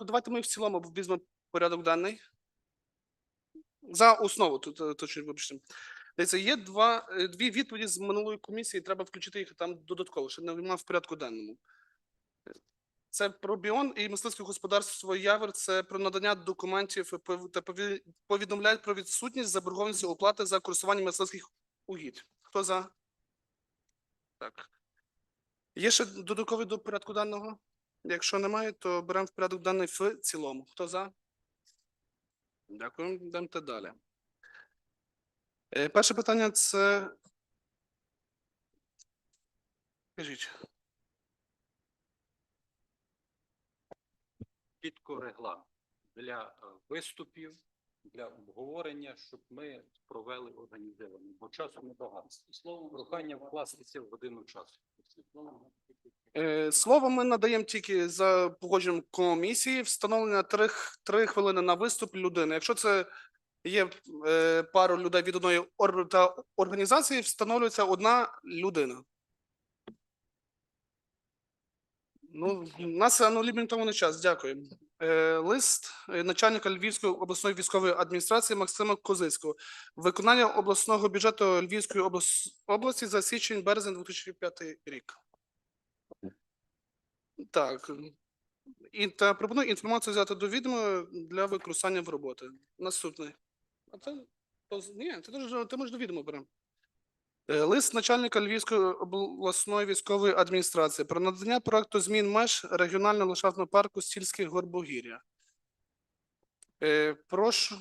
Давайте ми в цілому візьмемо порядок денний. За основу, тут е, точно вибачте. Дивіться, є два, е, дві відповіді з минулої комісії, треба включити їх там додатково, ще немає в порядку денному. Це про біон і мисливське господарство Явер. Це про надання документів та повідомляють про відсутність заборгованості оплати за користування мисливських угідь. Хто за? Так. Є ще додатковий до порядку денного? Якщо немає, то беремо в порядок денний в цілому. Хто за? Дякую. Йдемте далі. Е, Перше питання це. Кажіть. чітко регламент для е, виступів, для обговорення, щоб ми провели організовано, бо часу небагато. Словом, прохання вкластися в годину часу. Е, Слово ми надаємо тільки за погодженням комісії, встановлення три, х- три хвилини на виступ людини. Якщо це є е, пару людей від одної ор- та організації, встановлюється одна людина. Ну, у нас ну, лімітований час. Дякую. Е, Лист е, начальника Львівської обласної військової адміністрації Максима Козицького. Виконання обласного бюджету Львівської облас- області за січень-березень 2005 рік. Так. І та пропоную інформацію взяти до відома для використання в роботи. Наступний. А це то ні, ти теж ти можеш до відома беремо. Е, Лист начальника Львівської обласної військової адміністрації про надання проекту змін меж регіонального ландшафтного парку Стільське Горбогір'я. Е, Прошу.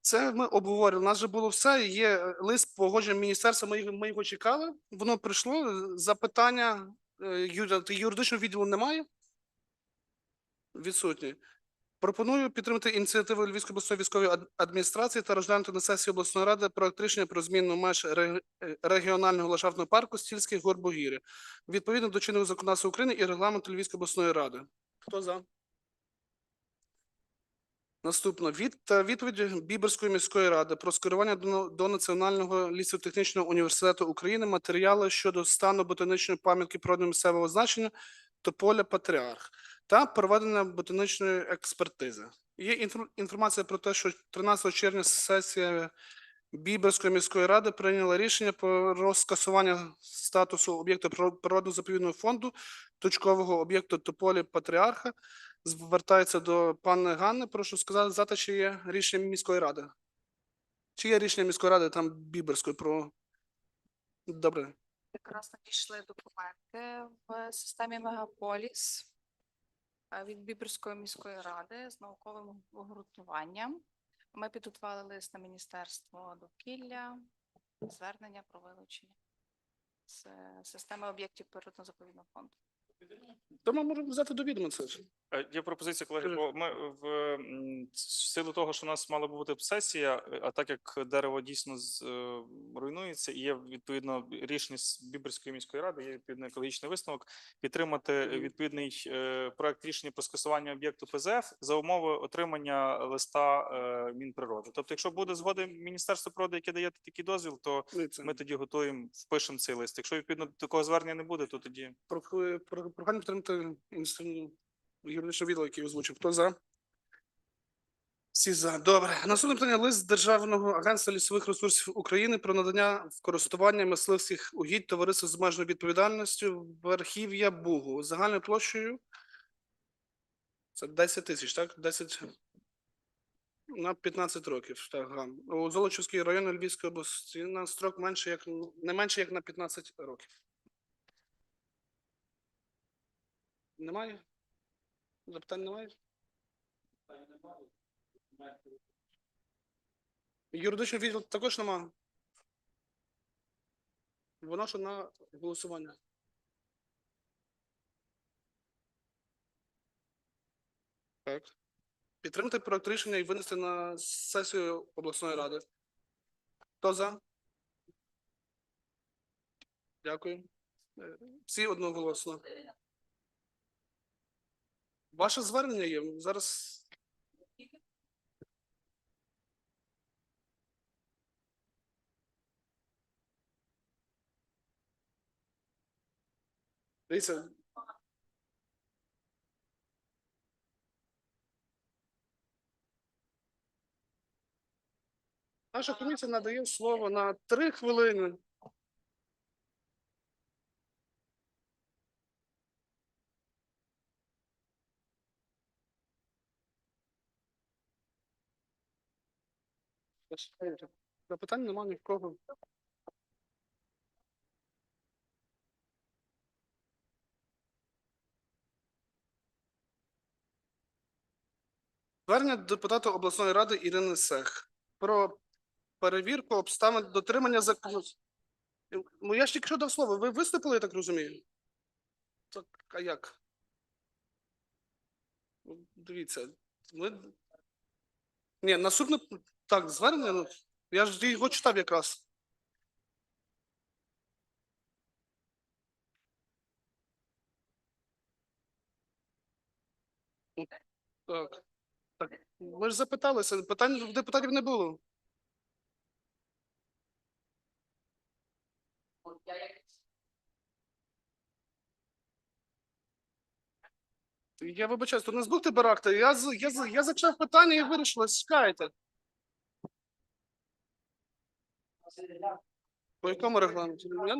Це ми обговорювали. У нас вже було все. Є е, лист погодження міністерства. Ми, його- ми його чекали. Воно прийшло. Запитання юридичного відділу немає. Відсутні. Пропоную підтримати ініціативу Львівської обласної військової адміністрації та розглянути на сесії обласної ради проект рішення про зміну меж е, регіонального ландшафтного парку Стільських Горбогір'я відповідно до чинного законодавства України і регламенту Львівської обласної ради. Хто за? Наступно від відповідь Біберської міської ради про скерування до, до Національного лісотехнічного університету України матеріали щодо стану ботанічної пам'ятки природного місцевого значення Тополя Патріарх та проведення ботанічної експертизи. Є інфор- інформація про те, що 13 червня сесія Біберської міської ради прийняла рішення про скасування статусу приро- природно-заповідного фонду точкового об'єкту Тополі Патріарха. Звертається до пани Ганни. Прошу сказати, зати, чи є рішення міської ради. Чи є рішення міської ради там Біберської про. Добре. Якраз надійшли документи в системі Мегаполіс е, від Біберської міської ради з науковим обґрунтуванням. Ми підготували лист на Міністерство довкілля, звернення про вилучення з е, системи об'єктів природно-заповідного фонду. То ми можемо взяти до відома це. Е, Є пропозиція, колеги, бо ми в в силу того, що у нас мала бути сесія, е, а так як дерево дійсно з, е, руйнується, і є відповідно рішення з Біберської міської ради, є відповідний екологічний висновок, підтримати відповідний е, проект рішення про скасування об'єкту ПЗФ за умови отримання листа е, Мінприроди. Тобто, якщо буде згода Міністерства природи, яке дає такий дозвіл, то це. ми тоді готуємо, впишемо цей лист. Якщо відповідно такого звернення не буде, то тоді Про, про, прохання підтримати юридичного відділу, який озвучив. Хто за? Всі за. Добре. Наступне питання. Лист Державного агентства лісових ресурсів України про надання в користування мисливських угідь товариства з обмеженою відповідальністю Верхів'я Бугу загальною площею. Це 10 тисяч, так? 10 на 15 років. Так, у Золочівській районі Львівської області на строк менше як не менше як на 15 років. Немає? Запитань немає? Юридичний відділ також немає. Воно на голосування. Так. Підтримати проект рішення і винести на сесію обласної ради. Хто за? Дякую. Е, Всі одноголосно. Ваше звернення є зараз. Дивіться. Наша комісія надає слово на три хвилини. Запитань немає ні в кого. Звернення депутата обласної ради Ірини Сех про перевірку обставин дотримання закону. Ну, я ж тільки що дав слово. Ви виступили, я так розумію? Так, а як? Ну, Дивіться, ми... Ні, наступне, так, звернення, ну, я ж його читав якраз. Так. Так, ви ж запиталися, питань в депутатів не було. Я вибачаюсь, то не збудьте баракта. Я, з- я, з- я зачав питання і вирішила, чекайте. По якому регламенті? Я...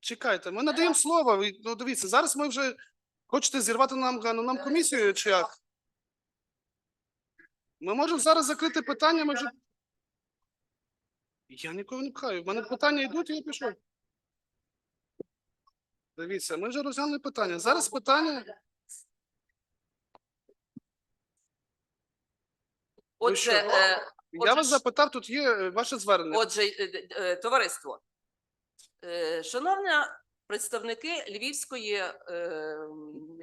Чекайте, ми надаємо слово. Ви- Ну, дивіться, зараз ми вже хочете зірвати нам, ну, нам комісію чи як? Ми можемо зараз закрити питання, ми вже. Я нікого не пхаю. В мене питання йдуть, і я пішов. Дивіться, ми вже розглянули питання. Зараз питання. Отже, е, Я Отже, вас запитав, тут є е, ваше звернення. отже, е, е, товариство, е, шановні представники Львівської, е,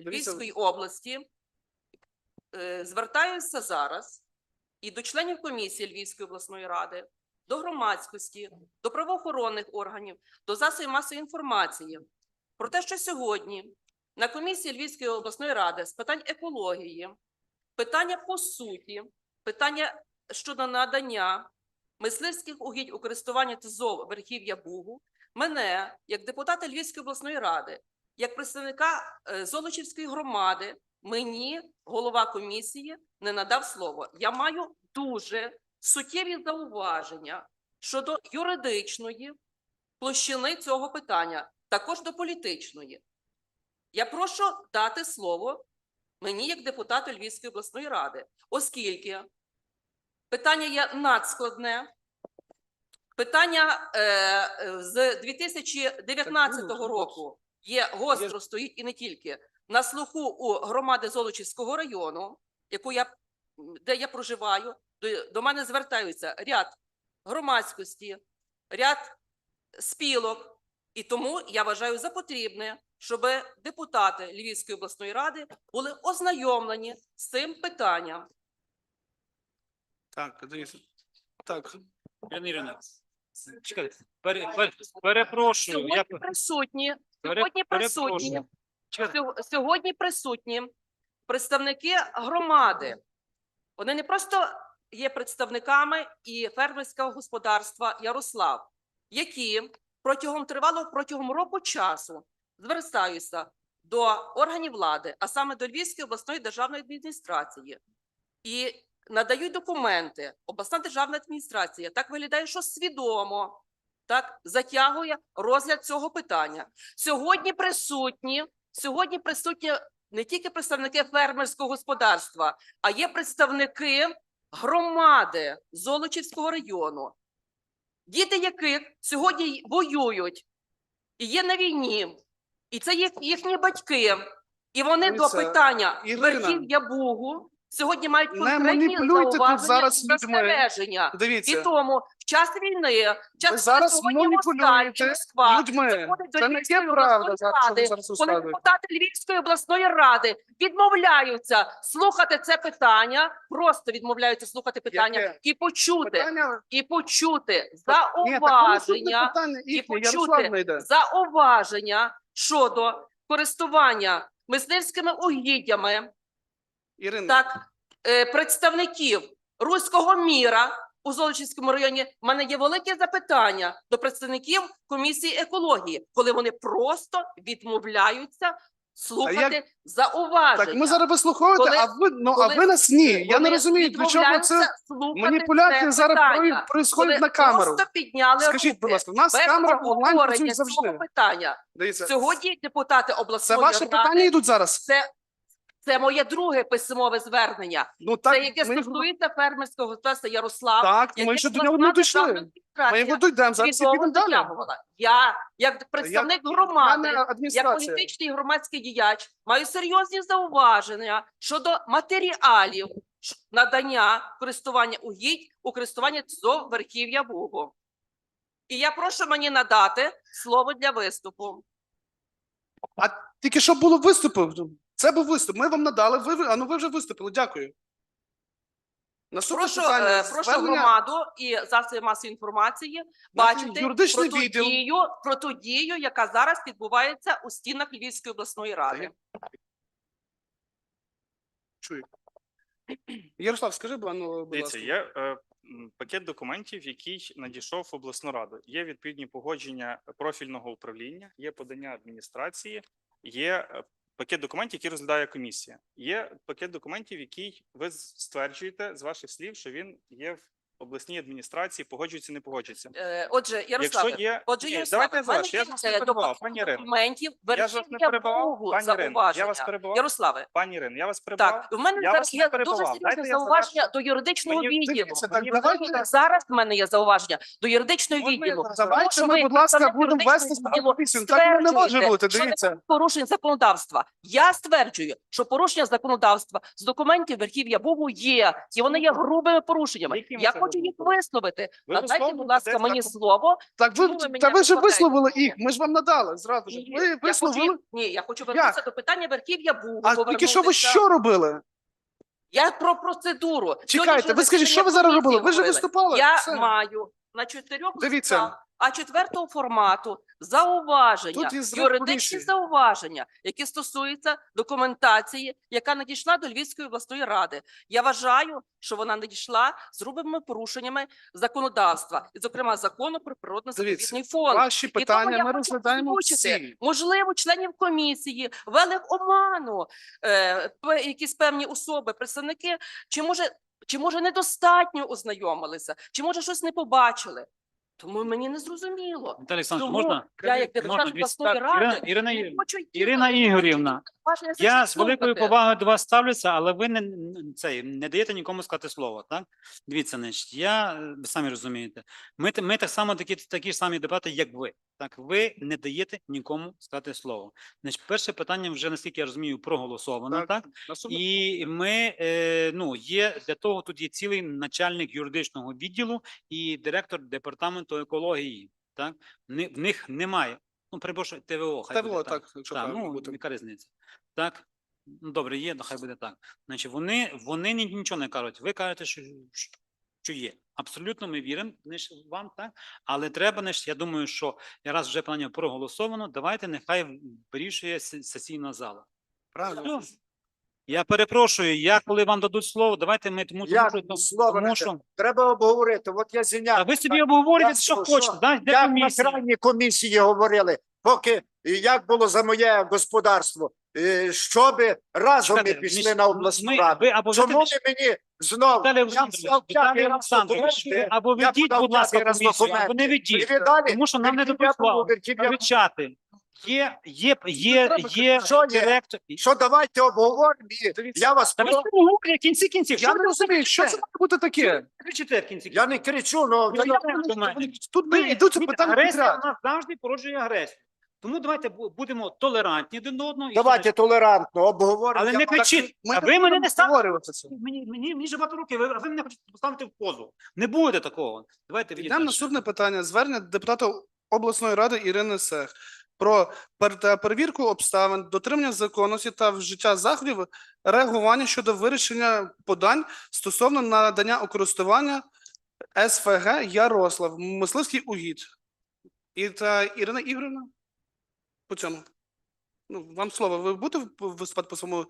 Львівської області, е, звертаюся зараз і до членів комісії Львівської обласної ради, до громадськості, до правоохоронних органів, до засобів масової інформації про те, що сьогодні на комісії Львівської обласної ради з питань екології, питання по суті, питання щодо надання мисливських угідь у користування ТЗОВ Верхів'я Бугу, мене, як депутата Львівської обласної ради, як представника е, Золочівської громади, мені голова комісії не надав слово. Я маю дуже суттєві зауваження щодо юридичної площини цього питання, також до політичної. Я прошу дати слово мені як депутату Львівської обласної ради, оскільки питання є надскладне. Питання е, з 2019 ну, року є гостро стоїть і не тільки на слуху у громади Золочівського району, яку я де я проживаю, до, до мене звертаються ряд громадськості, ряд спілок, і тому я вважаю за потрібне, щоб депутати Львівської обласної ради були ознайомлені з цим питанням. Так, дивіться. Так, Пані Ірина, чекайте, пере- пере- перепрошую, я Сьогодні присутні, пере- сьогодні присутні, перепрошую. Чекайте, сьо- сьогодні присутні представники громади. Вони не просто є представниками і фермерського господарства Ярослав, які протягом тривалого протягом року часу звертаються до органів влади, а саме до Львівської обласної державної адміністрації, і надають документи. Обласна державна адміністрація так виглядає, що свідомо так затягує розгляд цього питання. Сьогодні присутні, сьогодні присутні не тільки представники фермерського господарства, а є представники громади Золочівського району, діти яких сьогодні воюють і є на війні, і це їх, їхні батьки. І вони до питання Ірина, верхів'я Бугу сьогодні мають конкретні тут зауваження зараз і застереження. І тому в час війни, в час зараз маніпулюєте Москва, заходить до Це Львівської обласної ради, коли депутати Львівської обласної ради відмовляються слухати це питання, просто відмовляються слухати питання Яке? і почути, Питання... і почути Ні, зауваження, питання і почути зауваження щодо користування мисливськими угіддями Ірина, так, е, представників руського міра у Золочівському районі. в мене є велике запитання до представників комісії екології, коли вони просто відмовляються слухати зауваження. Так, ми зараз вислуховуєте, Коли- а ви ну а ви нас ні. Я не розумію, для чого це це зараз питання. на камеру. Просто підняли Скажіть, будь ласка, у нас Без камера онлайн працює завжди. питання. Дивіться, Сьогодні депутати це обласної ваші ради, питання йдуть зараз. це, це моє друге письмове звернення. Ну так, це яке ми, стосується фермерського господарства Ярослав. так, ми ще до нього не дійшли. Ми його дійдемо, зараз і підемо далі. Я, як представник громади, як політичний громадський діяч маю серйозні зауваження щодо матеріалів надання користування угідь у користування ЦОВ Верхів'я Бугу. І я прошу мені надати слово для виступу. А тільки що було виступи. Це був виступ. Ми вам надали. Ви ви- а ну ви вже виступили. Дякую. Наступне Прошу, питання. е, прошу Звернення- громаду і засоби масової інформації бачити юридичний про ту, відділ. дію, про ту дію, яка зараз відбувається у стінах Львівської обласної ради. Чую. Ярослав, скажи, будь ласка, Дивіться, є е, пакет документів, який надійшов в обласну раду. Є відповідні погодження профільного управління, є подання адміністрації, є е, пакет документів, який розглядає комісія. Є пакет документів, який ви стверджуєте з ваших слів, що він є в обласній адміністрації, погоджується, не погоджується. Е, Отже, Ярославе, Якщо є, Отже, Ні, Ярославе, давайте я в мене завершу. Я ж вас не е, до перебував, пані Ірино. документів Я ж вас не Верхів'я перебував, Бугу пані Ірино. Я вас зауваження. перебував. Ярославе, Пані Ірин, я вас перебував. так, в мене Я зараз вас не є дуже серйозне я зауваження до юридичного Мені- відділу. Дивіться, так, Мені давайте- Знаєте, Зараз в мене є зауваження до юридичного відділу. Давайте ми, будь ласка, будемо вести відділу. Так не може бути. Дивіться. порушень законодавства. Я стверджую, що порушення законодавства з документів Верхів'я Бугу є, і вони є грубими порушеннями. Якими Я це хочу їх висловити. Ви Надайте, будь ласка, мені так- слово. Так ви, ви та ви ж висловили їх. Ми ж вам надали зразу ж. Ні, Ви я хочу, висловили. ні, я хочу вернутися до питання Верхів'я Бугу. А тільки що ви що робили? Я про процедуру. Чекайте, ви скажіть, що ви зараз робили? Ви ж виступали. Я маю на чотирьох Дивіться. а четвертого формату зауваження, Тут юридичні зауваження, які стосуються документації, яка надійшла до Львівської обласної ради. Я вважаю, що вона надійшла з грубими порушеннями законодавства, і, зокрема, закону про природно-заповідний фонд. Ваші І тому питання ми розглядаємо всі. Можливо, членів комісії ввели в оману е, якісь певні особи, представники, чи може, чи може недостатньо ознайомилися, чи може щось не побачили. Тому мені не зрозуміло. Віталій Олександрович, Тому можна? я, як Можна, депутат дивіться, обласної так, ради, Ірина- Ірина Ігорівна, хочу Ірина Ігорівна, уважно Я з великою слухати. повагою до вас ставлюся, але ви не, не- цей, не даєте нікому сказати слово. Так? Дивіться, значить, я, е, ви самі розумієте, ми, те- ми так само такі, такі ж самі депутати, як ви. Так, ви не даєте нікому сказати слово. Значить, перше питання вже, наскільки я розумію, проголосовано, Так. так? Наступне- І ми е, ну є для того. Тут є цілий начальник юридичного відділу і директор департаменту екології. Так Ни- в них немає. Ну, перепрошую, ТВО. Хай Це буде так. так, якщо Так, ну бути. яка різниця? Так, ну добре, є, нехай буде так. Значить, вони, вони нічого не кажуть. Ви кажете, що, що- що є. Абсолютно ми віримо вам, так? Але треба, значить, я думаю, що раз вже питання проголосовано, давайте нехай вирішує сесійна зала. Правильно. Я перепрошую, я коли вам дадуть слово, давайте ми тому, тому, що, слово тому не що Треба обговорити. От я а ви собі обговорюєте, що хочете. Да, де Як на комісія? крайній комісії говорили, поки як було за моє господарство, е, щоби разом ми Чекайте, пішли ми- на обласну ми- раду. ви або Чому ведете- ви мені знову? Віталій Я Олександрович, взяв Віталій п'ятий раз Олександрович, ви документи, або я ведіть, подав будь ласка, п'ятий раз комісію, або документи. не І ведіть. ви далі? Тому що нам не дадуть Верхів'я Кричати. Є, є, є, є Що є? директор. Що давайте обговоримо, і я вас Та ви прошу. говорите, в кінці кінців. Я не розумію, що це має бути таке. кричите в кінці Я не кричу, ну Ну, я- як ви? Тут ми йдуть розумієте, питання Агресія підряд. нас завжди породжує агресію. Тому давайте бу- будемо толерантні один до одного. і давайте толерантно обговоримо. Але Я не кричіть. Ми А ви мене не ставите. обговорювати. Мені, мені, мені же багато років, ви- а ви мене хочете поставити в позу. Не буде такого. Давайте відійдемо. Наступне питання. Звернення депутата обласної ради Ірини Сех про перевірку обставин, дотримання законності та вжиття заходів реагування щодо вирішення подань стосовно надання у користування СФГ Ярослав, мисливський угід. І та Ірина Ігорівна по цьому. Ну, вам слово. Ви будете виступати по своєму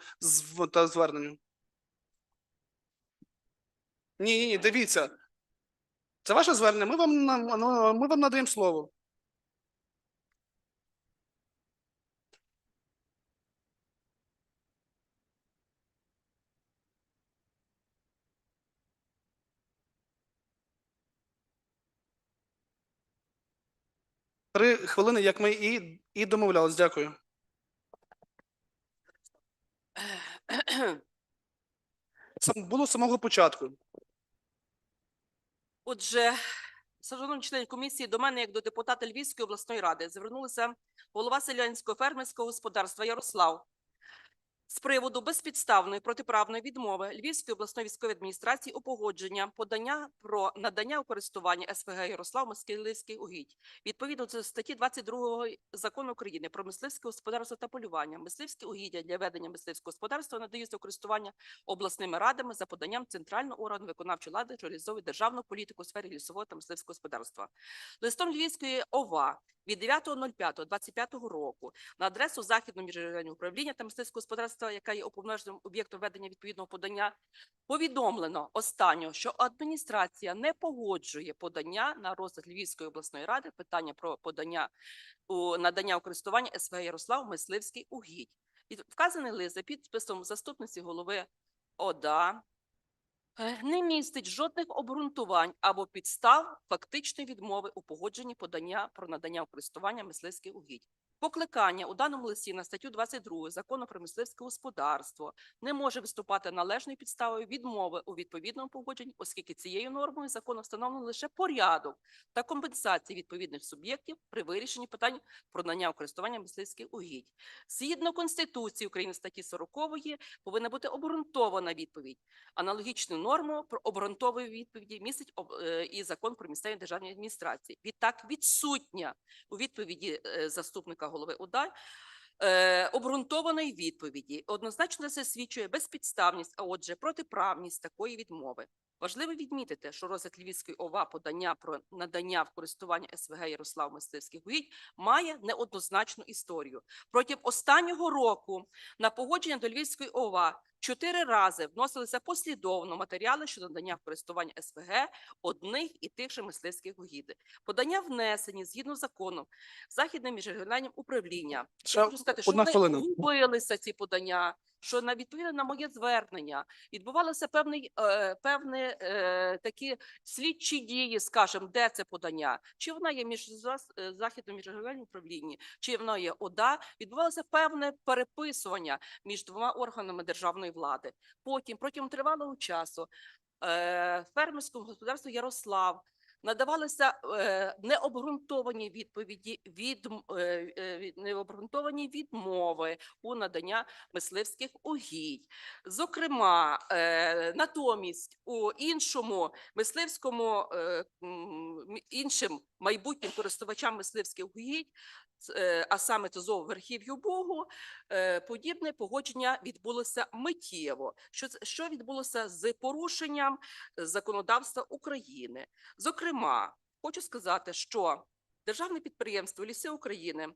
та зверненню? Ні, ні, ні, дивіться. Це ваше звернення. Ми вам ну, ми вам надаємо слово. Три хвилини, як ми і, і домовлялись. Дякую. Сам було з самого початку. Отже, шановні члени комісії, до мене, як до депутата Львівської обласної ради, звернулися голова селянського фермерського господарства Ярослав з приводу безпідставної протиправної відмови Львівської обласної військової адміністрації у погодження подання про надання у користування СВГ Ярослав Москаливський угідь. Відповідно до статті 22 закону України про мисливське господарство та полювання, мисливські угіддя для ведення мисливського господарства надаються у користування обласними радами за поданням центрального органу виконавчої влади, що реалізовує державну політику у сфері лісового та мисливського господарства. Листом Львівської ОВА від 9.05.25 року на адресу Західного міжрегіонального управління та мисливського господарства, яка є уповноваженим об'єктом ведення відповідного подання, повідомлено останнього, що адміністрація не погоджує подання на розгляд Львівської обласної ради питання про подання надання у користування СВ Ярослав Мисливський угідь. І вказаний лист за підписом заступниці голови ОДА е, не містить жодних обґрунтувань або підстав фактичної відмови у погодженні подання про надання у користування мисливських угідь. Покликання у даному листі на статтю 22 закону про мисливське господарство не може виступати належною підставою відмови у відповідному погодженні, оскільки цією нормою закону встановлено лише порядок та компенсації відповідних суб'єктів при вирішенні питань про надання у користування мисливських угідь. Згідно Конституції України статті 40 повинна бути обґрунтована відповідь. Аналогічну норму про обґрунтової відповіді містить е, і закон про місцеві державні адміністрації. Відтак відсутня у відповіді е, заступника голови УДА. е, обґрунтованої відповіді. Однозначно це свідчує безпідставність, а отже, протиправність такої відмови. Важливо відмітити, що розгляд Львівської ОВА подання про надання в користування СВГ Ярослав Мисливських угідь має неоднозначну історію. Протягом останнього року на погодження до Львівської ОВА чотири рази вносилися послідовно матеріали щодо надання в користування СВГ одних і тих же мисливських угідь. Подання внесені згідно з законом Західним міжрегіональним управлінням. Ще Я хочу сказати, що вони губилися ці подання, що на відповідно на моє звернення відбувалося певний е, певні е, такі слідчі дії, скажімо, де це подання, чи вона є між е, західним міжрегіональним управлінні, чи вона є ОДА, відбувалося певне переписування між двома органами державної влади. Потім протягом тривалого часу е, фермерському господарству Ярослав надавалися е, необґрунтовані відповіді е, е, від- необґрунтовані відмови у надання мисливських угідь. Зокрема, натомість у іншому мисливському іншим майбутнім користувачам мисливських угідь, а саме ТЗОВ Верхів'ю Богу, подібне погодження відбулося миттєво. Що що відбулося з порушенням законодавства України? Зокрема, хочу сказати, що державне підприємство Ліси України,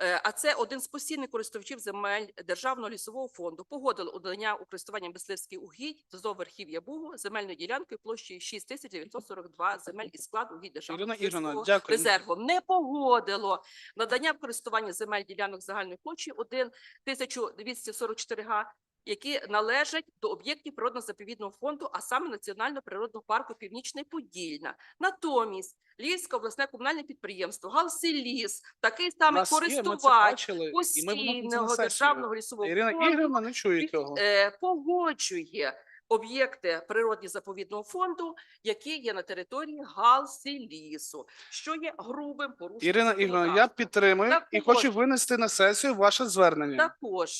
е, а це один з постійних користувачів земель Державного лісового фонду, погодило удання у користування мисливських угідь ТЗОВ Верхів'я Бугу земельною ділянкою площею 6942 земель із складу угідь державного Ірина дякую. резерву. Не погодило надання в користування земель ділянок загальної площі 1244 га, які належать до об'єктів природно-заповідного фонду, а саме Національного природного парку Північний Подільна. Натомість Львівське обласне комунальне підприємство Галсиліс, такий самий Нас є, користувач бачили, постійного державного лісового Ірина фонду, Ігорівна не чує цього. е, погоджує об'єкти природні заповідного фонду, які є на території Галсі-лісу, що є грубим порушенням. Ірина Ігорівна, я підтримую Так і хочу винести на сесію ваше звернення. Також,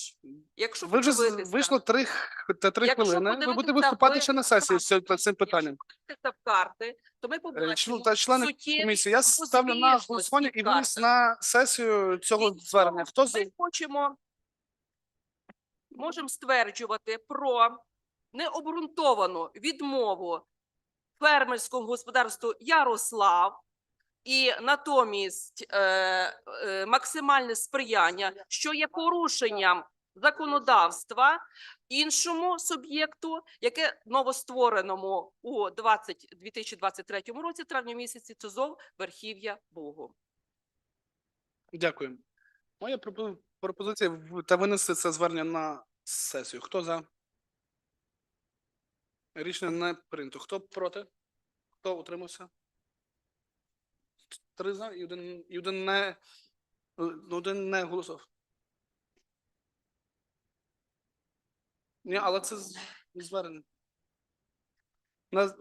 якщо Ви вже вийшло три, та три Якщо хвилини. Ви будете виступати ви- ще на сесії з цим- питанням. Якщо карти, то ми Е, побачимо та Члени комісії, я ставлю на голосування і виніс на сесію цього І звернення. Хто? Ми хочемо, можемо стверджувати про необґрунтовану відмову фермерському господарству Ярослав і натомість е, е, максимальне сприяння, що є порушенням законодавства іншому суб'єкту, яке новоствореному у 20, 2023 році, травні місяці, ЦОЗОВ Верхів'я Богу. Дякую. Моя пропозиція та винести це звернення на сесію. Хто за? Рішення не прийнято. Хто проти? Хто утримався? три за і один, і один не, ну, один не голосував. Ні, але це звернення. На...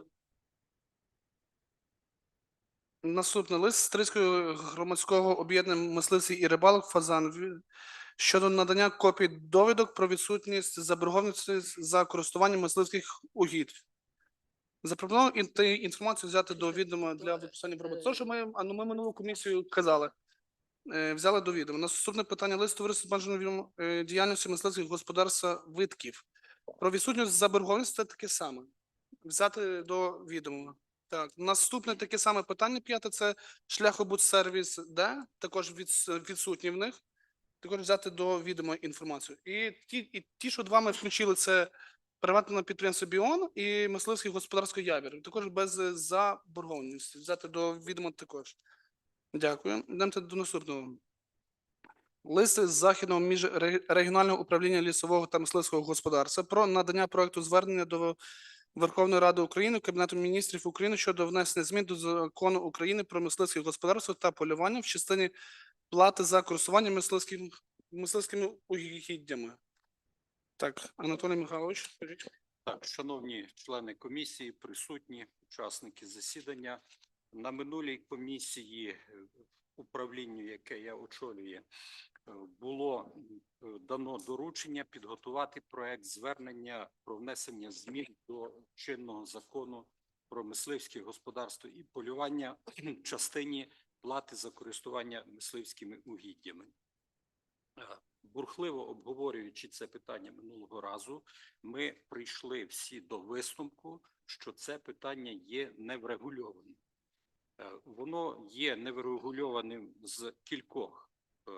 Наступний лист Стрийського громадського об'єднання мисливців і рибалок Фазан щодо надання копій довідок про відсутність заборгованості за користування мисливських угідь. Запропонував інт- інформацію взяти до відома для виписання в роботу. Те, що ми, а, ну, ми минулу комісію казали. Е, Взяли до відома. Наступне питання лист товариства з обмеженою відомо- е, діяльністю мисливських господарства Витків. Про відсутність заборгованості це таке саме. Взяти до відома. Так, наступне таке саме питання п'яте це шляхобудсервіс Д, також відс- відсутні в них. Також взяти до відома інформацію. І ті, і ті, що два ми включили, це приватне підприємство Біон і мисливське господарське Ябір. Також без заборгованості. Взяти до відома також. Дякую. Йдемо до наступного. Лист з Західного міжрегіонального управління лісового та мисливського господарства про надання проекту звернення до Верховної Ради України, Кабінету міністрів України щодо внесення змін до закону України про мисливське господарство та полювання в частині плати за користування мисливським, мисливськими угіддями. Так, Анатолій Михайлович, скажіть. Так, шановні члени комісії, присутні учасники засідання. На минулій комісії е, управлінню, яке я очолюю, е, було е, дано доручення підготувати проект звернення про внесення змін до чинного закону про мисливське господарство і полювання в частині плати за користування мисливськими угіддями. Е, Бурхливо обговорюючи це питання минулого разу, ми прийшли всі до висновку, що це питання є неврегульованим. Е, Воно є неврегульованим з кількох е,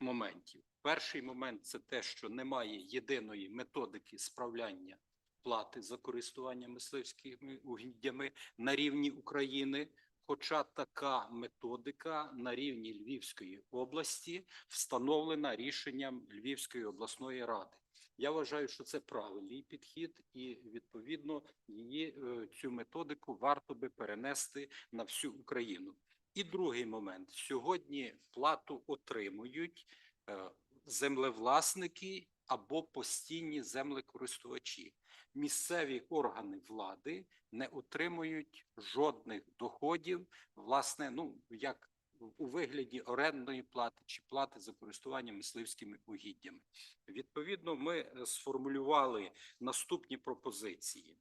моментів. Перший момент це те, що немає єдиної методики справляння плати за користування мисливськими угіддями на рівні України. Хоча така методика на рівні Львівської області встановлена рішенням Львівської обласної ради. Я вважаю, що це правильний підхід, і відповідно її е, цю методику варто би перенести на всю Україну. І другий момент: сьогодні плату отримують е, землевласники або постійні землекористувачі. Місцеві органи влади не отримують жодних доходів, власне, ну як у вигляді орендної плати чи плати за користування мисливськими угіддями. Відповідно, ми е, сформулювали наступні пропозиції.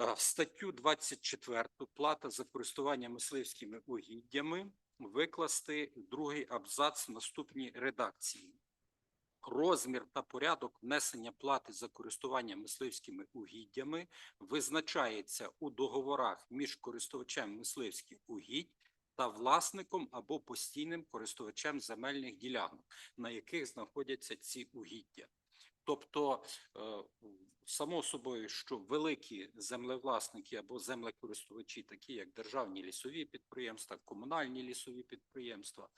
Е, статтю 24 плата за користування мисливськими угіддями викласти другий абзац в наступній редакції. Розмір та порядок внесення плати за користування мисливськими угіддями визначається у договорах між користувачем мисливських угідь та власником або постійним користувачем земельних ділянок, на яких знаходяться ці угіддя. Тобто, е, само собою, що великі землевласники або землекористувачі, такі як державні лісові підприємства, комунальні лісові підприємства,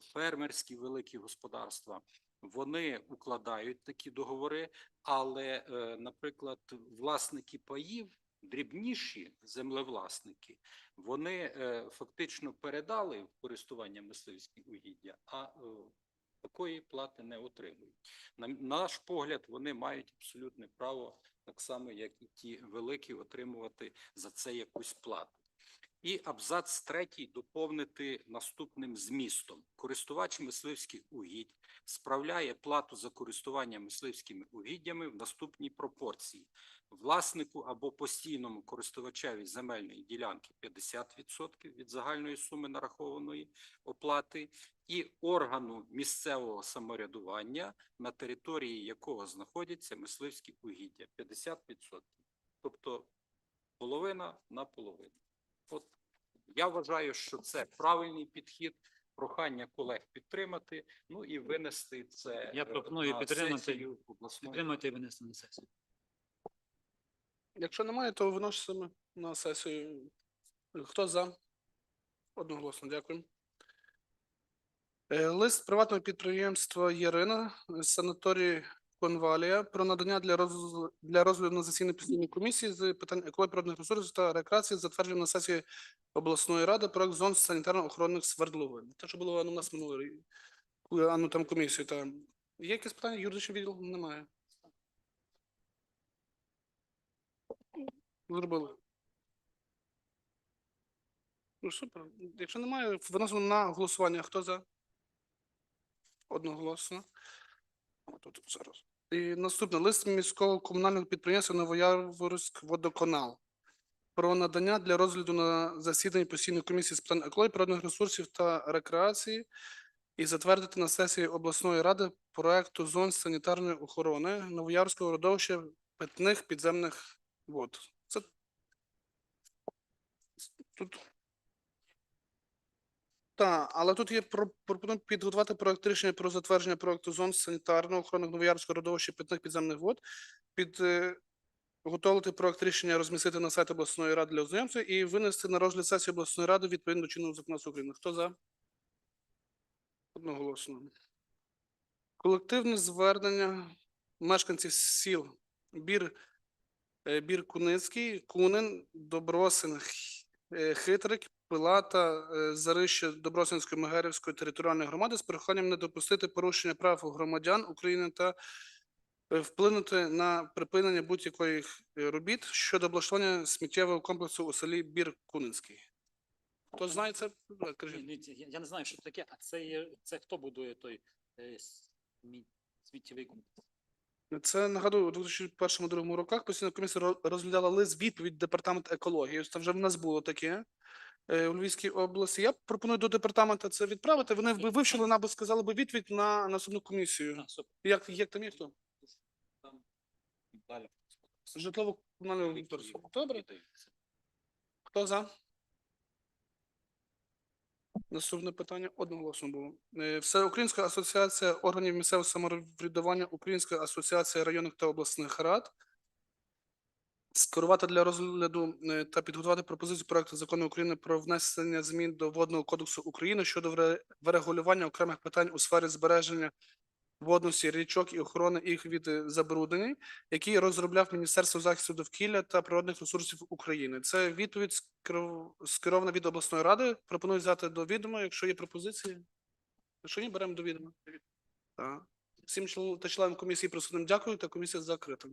фермерські великі господарства, вони укладають такі договори, але, е, наприклад, власники паїв, дрібніші землевласники, вони е, фактично передали в користування мисливські угіддя, а е, такої плати не отримують. На наш погляд, вони мають абсолютне право, так само як і ті великі, отримувати за це якусь плату. І абзац третій доповнити наступним змістом: користувач мисливських угідь справляє плату за користування мисливськими угіддями в наступній пропорції: власнику або постійному користувачеві земельної ділянки 50% від загальної суми нарахованої оплати, і органу місцевого самоврядування, на території якого знаходяться мисливські угіддя 50%. Тобто половина на половину. От я вважаю, що це правильний підхід. Прохання колег підтримати, ну і винести це. Я е, пропоную на підтримати. сесію обласної і винести на сесію. Якщо немає, то виносимо на сесію. Хто за? Одноголосно, дякую. Е, Лист приватного підприємства Ярина, санаторій Конвалія про надання для розгляду, для розгляду на засіданні постійної комісії з питань екології природних ресурсів та рекреації затвердження на сесії обласної ради проект зон санітарно-охоронних свердловин. Те, що було у нас минулий рік. А ну там комісію. Там. Є якісь питання? Юридичний відділ немає. Зробили. Ну, супер. Якщо немає, виносимо на голосування. Хто за? Одноголосно. Тут зараз. І наступне лист міського комунального підприємства Новояворськ водоканал про надання для розгляду на засіданні постійної комісії з питань екології, природних ресурсів та рекреації і затвердити на сесії обласної ради проекту зон санітарної охорони Новоярського родовища питних підземних вод. Це тут. Так, але тут є про підготувати проект рішення про затвердження проекту зон санітарного охорони Новоярського родовища питних підземних вод, під е, проект рішення розмістити на сайт обласної ради для ознайомства і винести на розгляд сесії обласної ради відповідно до чинного законодавства України. Хто за? Одноголосно. Колективне звернення мешканців сіл Бір, е, Бір Куницький, Кунин, Добросин, е, Хитрик, Пилата, е, Зарище Добросинської Мегерівської територіальної громади з проханням не допустити порушення прав громадян України та е, вплинути на припинення будь-яких е, робіт щодо облаштування сміттєвого комплексу у селі Бір Кунинський. Хто знає це? Кажіть. Я не знаю, що це таке, а це є це хто будує той е, сміттєвий комплекс? Це нагадую, у 2001-2002 роках постійна комісія розглядала лист відповідь департамент екології. Це вже в нас було таке у Львівській області. Я пропоную до департаменту це відправити. Вони би вивчили нам би сказали би відповідь на наступну комісію. Як, як там є хто? Житлово комунального господарства. Добре. Хто за? Наступне питання одноголосно було. Е, Всеукраїнська асоціація органів місцевого самоврядування, Українська асоціація районних та обласних рад. Скерувати для розгляду е, та підготувати пропозицію проекту закону України про внесення змін до Водного кодексу України щодо врегулювання окремих питань у сфері збереження водності річок і охорони їх від е, забруднень який розробляв Міністерство захисту довкілля та природних ресурсів України. Це відповідь скеров- скерована від обласної ради. Пропоную взяти до відома, якщо є пропозиції. Якщо ні, беремо до відома. Так. Всім та членам комісії присутнім дякую, та комісія закрита.